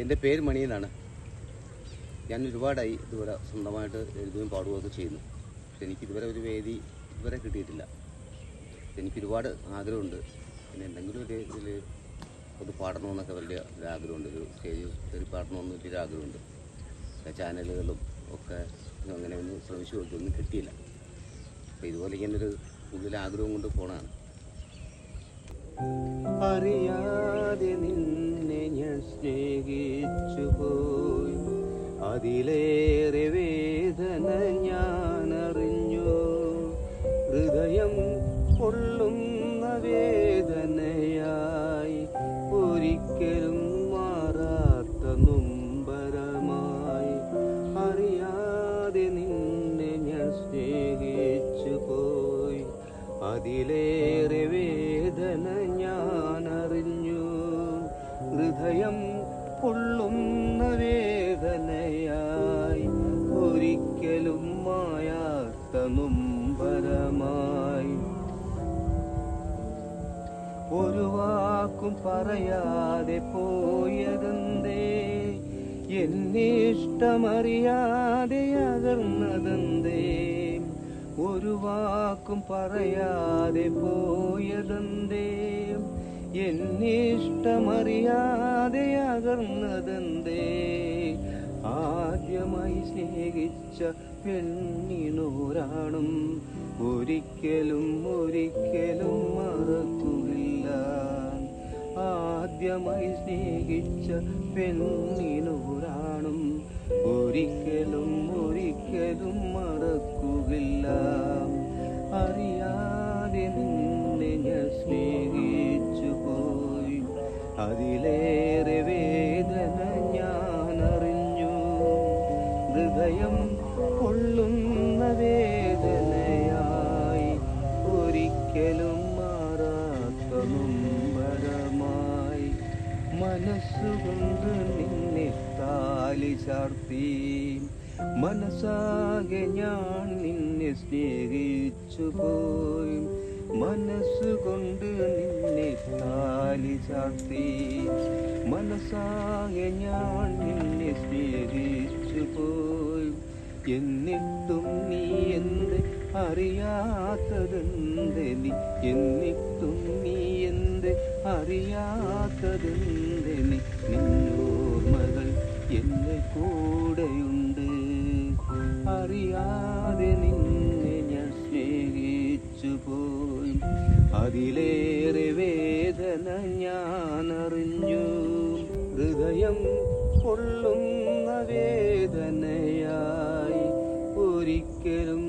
എന്റെ പേര് മണി എന്നാണ് ഞാൻ ഒരുപാടായി ഇതുവരെ സ്വന്തമായിട്ട് എഴുതുകയും പാടുകയൊക്കെ ചെയ്യുന്നു. പക്ഷെ എനിക്ക് ഇതുവരെ ഒരു വേദി ഇതുവരെ കിട്ടിയിട്ടില്ല. എനിക്ക് ഒരുപാട് ആഗ്രഹമുണ്ട്. പിന്നെ എന്തെങ്കിലും ഒരു ഇതിൽ ഒന്ന് പാടണമെന്നൊക്കെ വലിയ ഒരു ആഗ്രഹമുണ്ട്. ഒരു സ്റ്റേജ് കയറി പാടണമെന്ന് വലിയൊരു ആഗ്രഹമുണ്ട്. ചാനലുകളും ഒക്കെ അങ്ങനെ ഒന്ന് ശ്രമിച്ചു നോക്കി. ഒന്നും കിട്ടിയില്ല. അപ്പോൾ ഇതുപോലെ ഇങ്ങനെ ഒരു ഉള്ളിൽ ആഗ്രഹം കൊണ്ട് പോണാണ് അറിയാതെ സ്നേഹിച്ചു പോയി അതിലേറെ വേദന ഞാൻ അറിഞ്ഞു ഹൃദയം കൊള്ളുന്ന വേദനയായി ഒരിക്കലും മാറാത്ത നൊമ്പരമായി. അറിയാതെ നിന്നെ ഞാൻ സ്നേഹിച്ചു പോയി അതിലേറെ വേദന ഹൃദയം കൊള്ളുന്ന വേദനയായി ഒരിക്കലും മായാത്ത നുംബരമായി ഒരു വാക്കും പറയാതെ പോയതെന്തേ? എന്നിഷ്ടമറിയാതെ അകർന്നതെന്തേ ഒരു വാക്കും പറയാതെ പോയതെന്തേ? എന്നിഷ്ടമറിയാതെ അകർന്നതെന്തേ ആദ്യമായി സ്നേഹിച്ച പെണ്ണിനോരാണും ഒരിക്കലും ഒരിക്കലും മറക്കുന്നില്ല ആദ്യമായി സ്നേഹിച്ച പെണ്ണിനോരാണും അതിലേറെ വേദന ഞാൻ അറിഞ്ഞു ഹൃദയം കൊള്ളുന്ന വേദനയായി ഒരിക്കലും മാറാത്ത മുമ്പരമായി മനസ്സുകൊണ്ട് നിന്നെ താലി ചാർത്തി. മനസ്സാകെ ഞാൻ നിന്നെ സ്നേഹിച്ചു പോയി മനസ്സുകൊണ്ട് നിന്നെ താലി ചാർത്തി മനസ്സാകെ ഞാൻ നിന്നെ സ്നേഹിച്ചു പോയി എന്നിട്ടും നീ എന്ത് അറിയാത്തതെന്ത്? നീ എന്നിട്ടും നീ എന്ത് അറിയാത്തതെന്ത്? നീ മകൾ എന്നെ കൂടെയുണ്ട്. അറിയാതെ നിന്നെ ഞാൻ സ്നേഹിച്ചു പോയി അതിലേറെ വേദന ഞാനറിഞ്ഞു ഹൃദയം കൊള്ളുന്ന വേദനയായി ഒരിക്കലും